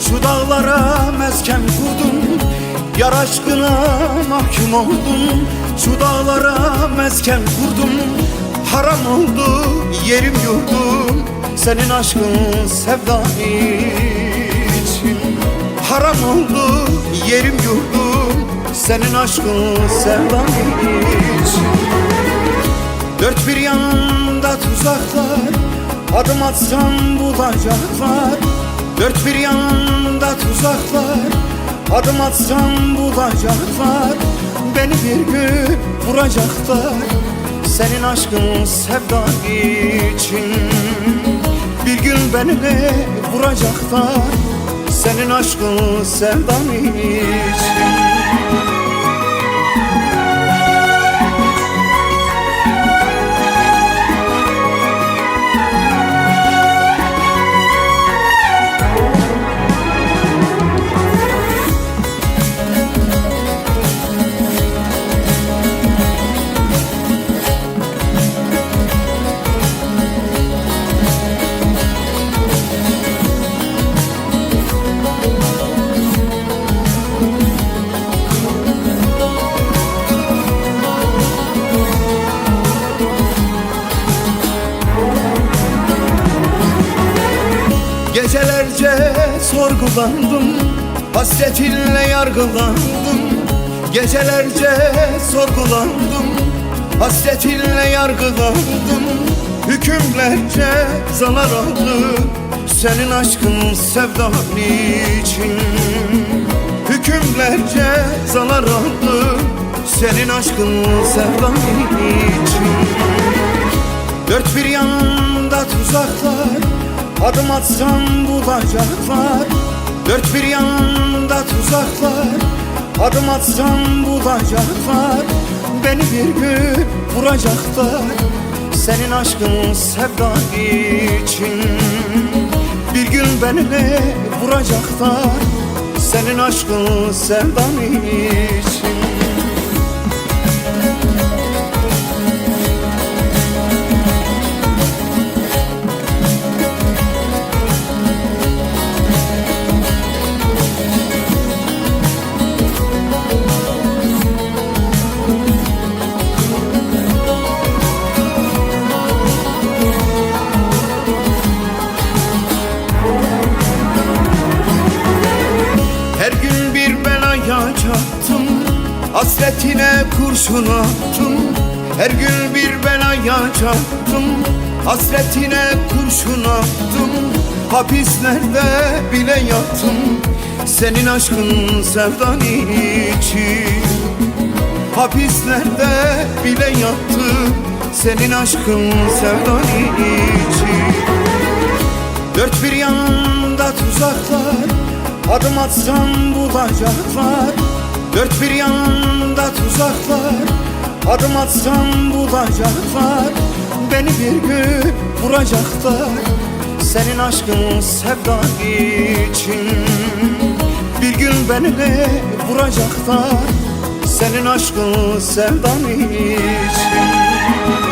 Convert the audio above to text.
Şu dağlara mesken kurdum. Yar aşkına mahkum oldum. Şu dağlara mesken kurdum. Haram oldu yerim yurdum Senin aşkın sevdan için. Haram oldu yerim yurdum Senin aşkın sevdan için. Dört bir yanında tuzaklar Adım atsam bulacaklar. Dört bir yanında tuzaklar Adım atsam bulacaklar. Beni bir gün vuracaklar. Senin aşkın sevdan için. Bir gün beni de vuracaklar. Senin aşkın sevdan için sorgulandım Hasretinle yargılandım Gecelerce sorgulandım Hasretinle yargılandım Hükümlerce zarar aldım Senin aşkın sevdan için Hükümlerce zarar aldım Senin aşkın sevdan için Dört bir yanında tuzaklar Adım atsam bulacaklar Dört bir yanında tuzaklar. Adım atsam bulacaklar Beni bir gün vuracaklar. Senin aşkın sevdan için Bir gün beni de vuracaklar. Senin aşkın sevdan için çattım Hasretine kurşun attım Her gün bir belaya çattım Hasretine kurşun attım Hapislerde bile yattım Senin aşkın sevdan için. Hapislerde bile yattım Senin aşkın sevdan için. Dört bir yanında tuzaklar. Adım atsam bulacaklar Dört bir yanında tuzaklar Adım atsam bulacaklar. Beni bir gün vuracaklar Senin aşkın sevdan için. Bir gün beni de vuracaklar Senin aşkın sevdan için